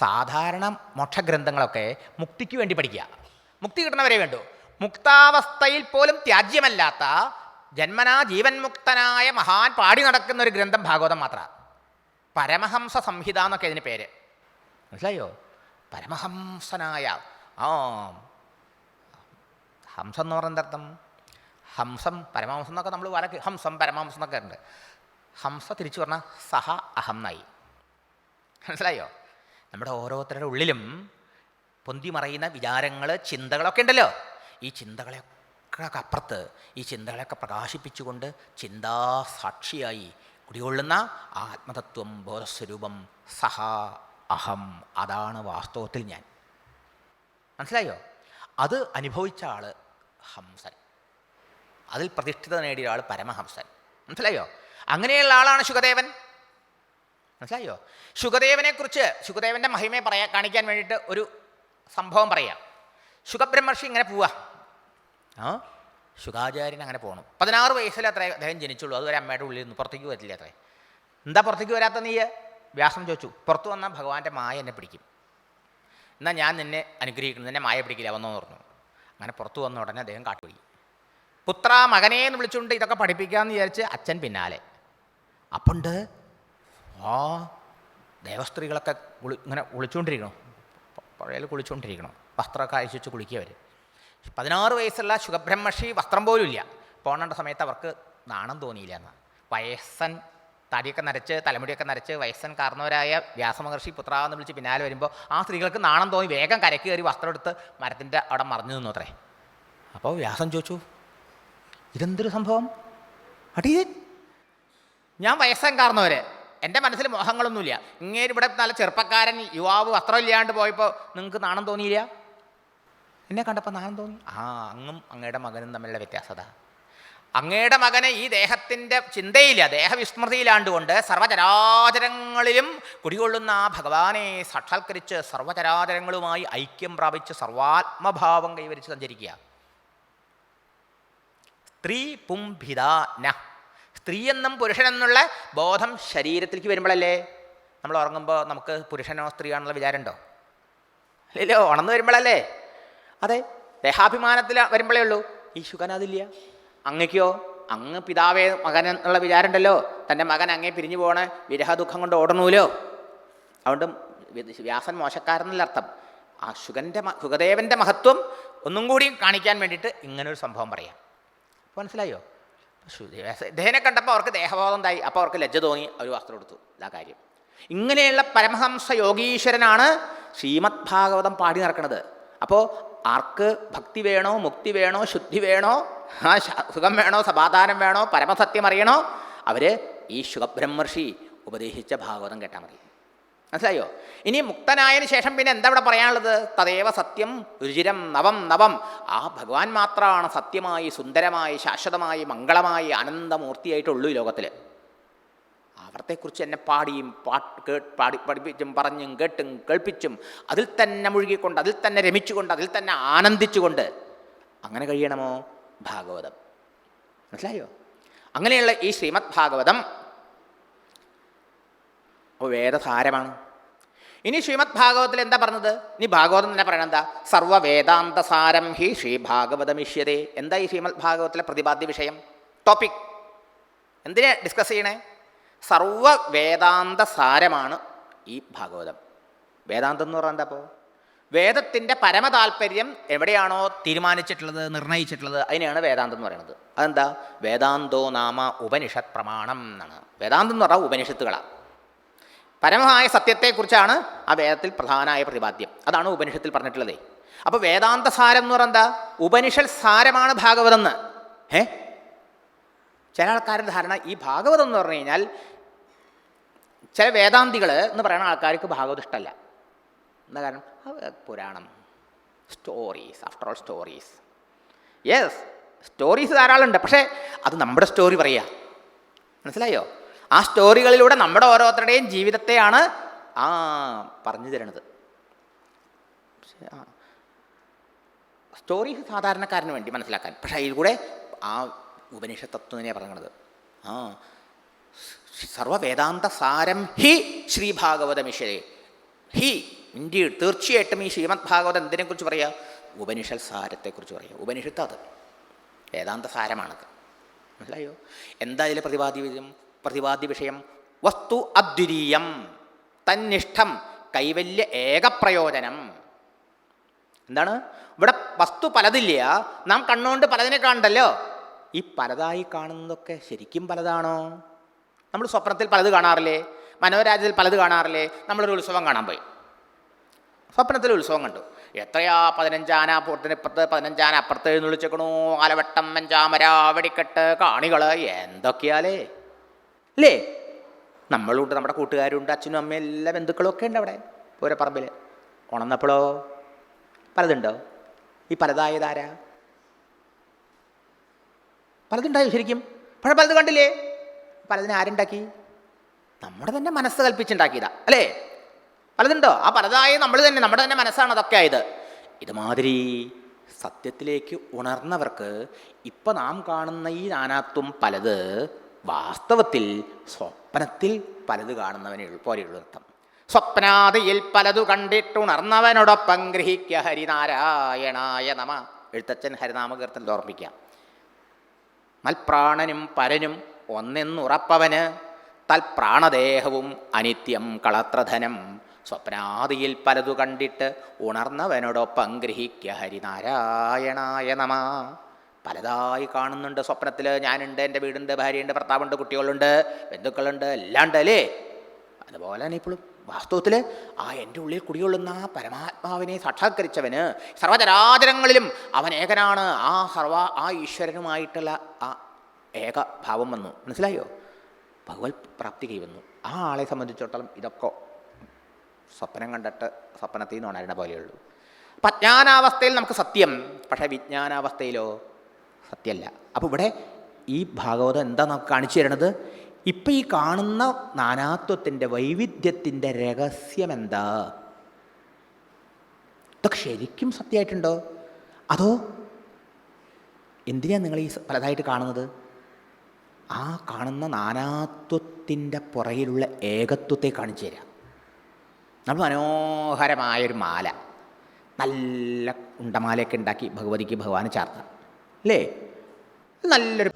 സാധാരണ മോക്ഷഗ്രന്ഥങ്ങളൊക്കെ മുക്തിക്ക് വേണ്ടി പഠിക്കുക. മുക്തി കിട്ടണവരെ വേണ്ടു. മുക്താവസ്ഥയിൽ പോലും ത്യാജ്യമല്ലാത്ത ജന്മനാ ജീവൻ മുക്തനായ മഹാൻ പാടി നടക്കുന്ന ഒരു ഗ്രന്ഥം ഭാഗവതം മാത്രമാണ് പരമഹംസ സംഹിത എന്നൊക്കെ ഇതിന് പേര്. മനസ്സിലായോ? പരമഹംസനായ ആ ഹംസം എന്ന് പറഞ്ഞ അർത്ഥം ഹംസം പരമഹംസം എന്നൊക്കെ നമ്മൾ വരക്ക് ഹംസം പരമഹംസം എന്നൊക്കെ ഉണ്ട്. ഹംസ തിരിച്ചു പറഞ്ഞാൽ സഹ അഹം നായി മനസ്സിലായോ? നമ്മുടെ ഓരോരുത്തരുടെ ഉള്ളിലും പൊന്തി മറയുന്ന വിചാരങ്ങൾ ചിന്തകളൊക്കെ ഉണ്ടല്ലോ. ഈ ചിന്തകളെയൊക്കെ അപ്പുറത്ത് ഈ ചിന്തകളെയൊക്കെ പ്രകാശിപ്പിച്ചുകൊണ്ട് ചിന്താസാക്ഷിയായി കുടികൊള്ളുന്ന ആത്മതത്വം ബോധസ്വരൂപം സഹ അഹം അതാണ് വാസ്തവത്തിൽ ഞാൻ. മനസ്സിലായോ? അത് അനുഭവിച്ച ആൾ ഹംസൻ. അതിൽ പ്രതിഷ്ഠിത നേടിയ ആൾ പരമഹംസൻ. മനസ്സിലായോ? അങ്ങനെയുള്ള ആളാണ് ശുഗദേവൻ. മനസ്സിലായോ? ശുഖദേവനെക്കുറിച്ച് ശുഖദേവന്റെ മഹിമയെ പറയാ കാണിക്കാൻ വേണ്ടിയിട്ട് ഒരു സംഭവം പറയാം. ശുഖബ്രഹ്മർഷി ഇങ്ങനെ പോവാ. ആ? ശുഖാചാര്യൻ അങ്ങനെ പോകണം പതിനാറ് വയസ്സിൽ അത്ര അദ്ദേഹം ജനിച്ചുള്ളൂ. അതുവരെ അമ്മയുടെ ഉള്ളിൽ നിന്ന് പുറത്തേക്ക് വരില്ല അത്രേ. എന്താ പുറത്തേക്ക് വരാത്ത നീ? വ്യാസം ചോദിച്ചു. പുറത്തു വന്നാൽ ഭഗവാന്റെ മായ എന്നെ പിടിക്കും. എന്നാൽ ഞാൻ നിന്നെ അനുഗ്രഹിക്കുന്നു. നിന്നെ മായ പിടിക്കില്ല വന്നോ പറഞ്ഞു. അങ്ങനെ പുറത്തു വന്ന ഉടനെ അദ്ദേഹം കാട്ടുപോയി. പുത്ര മകനെ എന്ന് വിളിച്ചുകൊണ്ട് ഇതൊക്കെ പഠിപ്പിക്കാമെന്ന് വിചാരിച്ച് അച്ഛൻ പിന്നാലെ. അപ്പുണ്ട്? ആ ദേവസ്ത്രീകളൊക്കെ കുളി ഇങ്ങനെ കുളിച്ചുകൊണ്ടിരിക്കണം പുഴയിൽ കുളിച്ചുകൊണ്ടിരിക്കണം വസ്ത്രമൊക്കെ അഴിച്ചു കുളിക്കുക അവർ പതിനാറ് വയസ്സുള്ള ശുഖബ്രഹ്മഷി വസ്ത്രം പോലും ഇല്ല. പോകേണ്ട സമയത്ത് അവർക്ക് നാണം തോന്നിയില്ല എന്ന്. വയസ്സൻ തടിയൊക്കെ നരച്ച് തലമുടിയൊക്കെ നരച്ച് വയസ്സൻ കാരണവരായ വ്യാസമഹർഷി പുത്രാവെന്ന് വിളിച്ച് പിന്നാലെ വരുമ്പോൾ ആ സ്ത്രീകൾക്ക് നാണം തോന്നി. വേഗം കരക്ക് കയറി വസ്ത്രം എടുത്ത് മരത്തിന്റെ അവിടെ മറിഞ്ഞു നിന്നു അത്രേ. അപ്പോൾ വ്യാസം ചോദിച്ചു ഇതെന്തൊരു സംഭവം? അടി ഞാൻ വയസ്സൻ കാരണവര് എന്റെ മനസ്സിൽ മോഹങ്ങളൊന്നുമില്ല. ഇങ്ങേര് ഇവിടെ നല്ല ചെറുപ്പക്കാരൻ യുവാവ് വസ്ത്രമില്ലാണ്ട് പോയപ്പോൾ നിങ്ങൾക്ക് നാണം തോന്നിയില്ല? എന്നെ കണ്ടപ്പോൾ നാണം തോന്നി. ആ അങ്ങും അങ്ങയുടെ മകനും തമ്മിലുള്ള വ്യത്യാസത അങ്ങയുടെ മകനെ ഈ ദേഹത്തിന്റെ ചിന്തയില്ല ദേഹവിസ്മൃതിയിലാണ്ടുകൊണ്ട് സർവചരാചരങ്ങളിലും കുടികൊള്ളുന്ന ആ ഭഗവാനെ സാക്ഷാത്കരിച്ച് സർവചരാചരങ്ങളുമായി ഐക്യം പ്രാപിച്ച് സർവാത്മഭാവം കൈവരിച്ച് സഞ്ചരിക്കുക. സ്ത്രീ പുംഭിത ന. സ്ത്രീ എന്നും പുരുഷനെന്നുള്ള ബോധം ശരീരത്തിലേക്ക് വരുമ്പോഴല്ലേ? നമ്മൾ ഉറങ്ങുമ്പോൾ നമുക്ക് പുരുഷനോ സ്ത്രീയാണെന്നുള്ള വിചാരമുണ്ടോ? അല്ലല്ലോ ഉണർന്നു വരുമ്പോഴല്ലേ? അതെ ദേഹാഭിമാനത്തിൽ വരുമ്പോഴേ ഉള്ളൂ. ഈ ശുഖനാഥില്ല അങ്ങക്കോ അങ്ങ് പിതാവേ മകൻ എന്നുള്ള വിചാരമുണ്ടല്ലോ. തന്റെ മകൻ അങ്ങേ പിരിഞ്ഞു പോണേ വിരഹ ദുഃഖം കൊണ്ട് ഓടണൂലോ? അതുകൊണ്ട് വ്യാസൻ മോശക്കാരെന്നല്ല അർത്ഥം. ആ ശുഖന്റെ സുഖദേവന്റെ മഹത്വം ഒന്നും കൂടി കാണിക്കാൻ വേണ്ടിയിട്ട് ഇങ്ങനൊരു സംഭവം പറയാം. മനസ്സിലായോ? ഇദ്ദേഹനെ കണ്ടപ്പോൾ അവർക്ക് ദേഹബോധം ഉണ്ടായി അപ്പോൾ അവർക്ക് ലജ്ജ തോന്നി. അവർ വസ്ത്രം എടുത്തു. ഇതാ കാര്യം. ഇങ്ങനെയുള്ള പരമഹംസ യോഗീശ്വരനാണ് ശ്രീമദ് ഭാഗവതം പാടി നടക്കുന്നത് അപ്പോൾ ആർക്ക് ഭക്തി വേണോ മുക്തി വേണോ ശുദ്ധി വേണോ സുഖം വേണോ സമാധാനം വേണോ പരമസത്യം അറിയണോ അവർ ഈ ശുഖബ്രഹ്മർഷി ഉപദേശിച്ച ഭാഗവതം കേട്ടാൽ മതി. മനസ്സിലായോ? ഇനി മുക്തനായതിനു ശേഷം പിന്നെ എന്താ ഇവിടെ പറയാനുള്ളത്? തദേവ സത്യം രുചിരം നവം നവം. ആ ഭഗവാൻ മാത്രമാണ് സത്യമായി സുന്ദരമായി ശാശ്വതമായി മംഗളമായി ആനന്ദമൂർത്തിയായിട്ടുള്ളൂ ഈ ലോകത്തിൽ അവിടത്തെക്കുറിച്ച് എന്നെ പാടിയും പാട്ട് കേ പാടി പഠിപ്പിച്ചും പറഞ്ഞും കേട്ടും കേൾപ്പിച്ചും അതിൽ തന്നെ മുഴുകിക്കൊണ്ട് അതിൽ തന്നെ രമിച്ചുകൊണ്ട് അതിൽ തന്നെ ആനന്ദിച്ചുകൊണ്ട് അങ്ങനെ കഴിയണമോ? ഭാഗവതം. മനസ്സിലായോ? അങ്ങനെയുള്ള ഈ ശ്രീമദ് ഭാഗവതം അപ്പോൾ വേദസാരമാണ്. ഇനി ശ്രീമദ് ഭാഗവതത്തിൽ എന്താ പറഞ്ഞത്? ഇനി ഭാഗവതം തന്നെ പറയണത് എന്താ? സർവവേദാന്തസാരം ഹി ശ്രീ ഭാഗവതമിഷ്യതേ എന്താ ഈ ശ്രീമദ് ഭാഗവതത്തിലെ പ്രതിപാദ്യ വിഷയം? ടോപ്പിക് എന്തിനെ ഡിസ്കസ് ചെയ്യണേ? സർവ വേദാന്ത സാരമാണ് ഈ ഭാഗവതം. വേദാന്തം എന്ന് പറഞ്ഞാൽ എന്താ വേദത്തിന്റെ പരമതാൽപര്യം എവിടെയാണോ തീരുമാനിച്ചിട്ടുള്ളത് നിർണയിച്ചിട്ടുള്ളത് അതിനെയാണ് വേദാന്തം എന്ന് പറയുന്നത്. അതെന്താ? വേദാന്തോ നാമ ഉപനിഷത് പ്രമാണം എന്നാണ്. വേദാന്തം എന്ന് പറഞ്ഞാൽ ഉപനിഷത്തുകളാണ്. പരമമായ സത്യത്തെക്കുറിച്ചാണ് ആ വേദത്തിൽ പ്രധാനമായ പ്രതിപാദ്യം. അതാണ് ഉപനിഷത്തിൽ പറഞ്ഞിട്ടുള്ളത്. അപ്പോൾ വേദാന്ത സാരം എന്ന് പറഞ്ഞാൽ ഉപനിഷൽ സാരമാണ് ഭാഗവതം എന്ന് ഏ ചില ആൾക്കാരുടെ ധാരണ ഈ ഭാഗവതം എന്ന് പറഞ്ഞു കഴിഞ്ഞാൽ ചില വേദാന്തികൾ എന്ന് പറയുന്ന ആൾക്കാർക്ക് ഭാഗവതം ഇഷ്ടമല്ല. എന്താ കാരണം? പുരാണം. Stories after all stories yes stories ധാരാളമുണ്ട്. പക്ഷേ അത് നമ്മുടെ സ്റ്റോറി പറയുക. മനസ്സിലായോ? ആ സ്റ്റോറികളിലൂടെ നമ്മുടെ ഓരോരുത്തരുടെയും ജീവിതത്തെയാണ് ആ പറഞ്ഞു തരണത് സ്റ്റോറി സാധാരണക്കാരന് വേണ്ടി മനസ്സിലാക്കാൻ. പക്ഷേ അതിൽ കൂടെ ആ ഉപനിഷത്ത് തത്വത്തിനെ പറയുന്നത് ആ സർവവേദാന്ത സാരം ഹി ശ്രീഭാഗവതമിശ്വരേ ഹി ഇന്ത്യ തീർച്ചയായിട്ടും ഈ ശ്രീമദ് ഭാഗവതം എന്തിനെക്കുറിച്ച് പറയുക ഉപനിഷൽ സാരത്തെക്കുറിച്ച് പറയുക ഉപനിഷത്ത് അത് വേദാന്ത സാരമാണത് മനസ്സിലായോ? എന്താ ഇതിലെ പ്രതിപാദ്യം? പ്രതിപാദ്യ വിഷയം വസ്തു അദ്വിതീയം തന്നിഷ്ഠം കൈവല്യ ഏകപ്രയോജനം. എന്താണ്? ഇവിടെ വസ്തു പലതില്ല. നാം കണ്ണുകൊണ്ട് പലതിനെ കാണണ്ടല്ലോ. ഈ പലതായി കാണുന്നതൊക്കെ ശരിക്കും പലതാണോ? നമ്മൾ സ്വപ്നത്തിൽ പലത് കാണാറില്ലേ? മനോരാജ്യത്തിൽ പലത് കാണാറില്ലേ? നമ്മളൊരു ഉത്സവം കാണാൻ പോയി. സ്വപ്നത്തിൽ ഉത്സവം കണ്ടു. എത്രയാ പതിനഞ്ചാന പൂട്ടിനിപ്പുറത്ത് പതിനഞ്ചാന അപ്പുറത്ത് എഴുന്നള്ളിച്ചേക്കണു ആലവട്ടം മഞ്ചാമര വെടിക്കെട്ട് കാണികൾ എന്തൊക്കെയാലേ? അല്ലേ നമ്മളുണ്ട് നമ്മുടെ കൂട്ടുകാരുണ്ട് അച്ഛനും അമ്മയും എല്ലാ ബന്ധുക്കളും ഒക്കെ ഉണ്ട് അവിടെ ഓരോ പറമ്പിൽ ഉണന്നപ്പോഴോ പലതുണ്ടോ? ഈ പലതായതാരാ പലതുണ്ടായോ ശരിക്കും? പഴ പലത് കണ്ടില്ലേ? പലതിനെ ആരുണ്ടാക്കി? നമ്മുടെ തന്നെ മനസ്സ് കൽപ്പിച്ചുണ്ടാക്കിയതാ അല്ലേ? പലതുണ്ടോ? ആ പലതായ നമ്മൾ തന്നെ നമ്മുടെ തന്നെ മനസ്സാണ് അതൊക്കെ ആയത്. ഇതുമാതിരി സത്യത്തിലേക്ക് ഉണർന്നവർക്ക് ഇപ്പം നാം കാണുന്ന ഈ നാനാത്വം പലത് വാസ്തവത്തിൽ സ്വപ്നത്തിൽ പലത് കാണുന്നവനെ പോലെയുള്ള അർത്ഥം സ്വപ്നാദിയിൽ പലതു കണ്ടിട്ടുണർന്നവനോടൊപ്പം ഗ്രഹിക്ക ഹരിനാരായണായ നമ. എഴുത്തച്ഛൻ ഹരിനാമകീർത്തനത്തിൽ ഓർമ്മിക്കാം മൽപ്രാണനും പരനും ഒന്നെന്നുറപ്പവന് തൽപ്രാണദേഹവും അനിത്യം കളത്രധനം. സ്വപ്നാദിയിൽ പലതു കണ്ടിട്ട് ഉണർന്നവനോടൊപ്പം ഗ്രഹിക്ക ഹരിനാരായണായ നമ. പലതായി കാണുന്നുണ്ട് സ്വപ്നത്തിൽ ഞാനുണ്ട് എന്റെ വീടുണ്ട് ഭാര്യയുണ്ട് ഭർത്താവുണ്ട് കുട്ടികളുണ്ട് ബന്ധുക്കളുണ്ട് എല്ലാം ഉണ്ട് അല്ലേ? അതുപോലെ തന്നെ ഇപ്പോഴും വാസ്തവത്തിൽ ആ എന്റെ ഉള്ളിൽ കുടികൊള്ളുന്ന ആ പരമാത്മാവിനെ സാക്ഷാത്കരിച്ചവന് സർവചരാചരങ്ങളിലും അവൻ ഏകനാണ്. ആ സർവ ആ ഈശ്വരനുമായിട്ടുള്ള ആ ഏക ഭാവം വന്നു. മനസ്സിലായോ? ഭഗവത് പ്രാപ്തി കൈവന്നു ആ ആളെ സംബന്ധിച്ചിടത്തോളം ഇതൊക്കെ സ്വപ്നം കണ്ടിട്ട് സ്വപ്നത്തിൽ നിന്ന് ഉണരണ പോലെയുള്ളൂ. അപ്പം അജ്ഞാനാവസ്ഥയിൽ നമുക്ക് സത്യം. പക്ഷേ വിജ്ഞാനാവസ്ഥയിലോ സത്യമല്ല. അപ്പോൾ ഇവിടെ ഈ ഭാഗവതം എന്താ നമുക്ക് കാണിച്ചു തരണത് ഇപ്പം ഈ കാണുന്ന നാനാത്വത്തിന്റെ വൈവിധ്യത്തിന്റെ രഹസ്യം എന്താ? ഇതൊക്കെ ശരിക്കും സത്യമായിട്ടുണ്ടോ? അതോ എന്തിനാണ് നിങ്ങൾ ഈ പലതായിട്ട് കാണുന്നത്? ആ കാണുന്ന നാനാത്വത്തിന്റെ പുറകിലുള്ള ഏകത്വത്തെ കാണിച്ചു തരാം. നമ്മൾ മനോഹരമായൊരു മാല. നല്ല ഉണ്ടമാലയൊക്കെ ഉണ്ടാക്കി ഭഗവതിക്ക് ഭഗവാന് ചാർത്താം അല്ലേ? നല്ലൊരു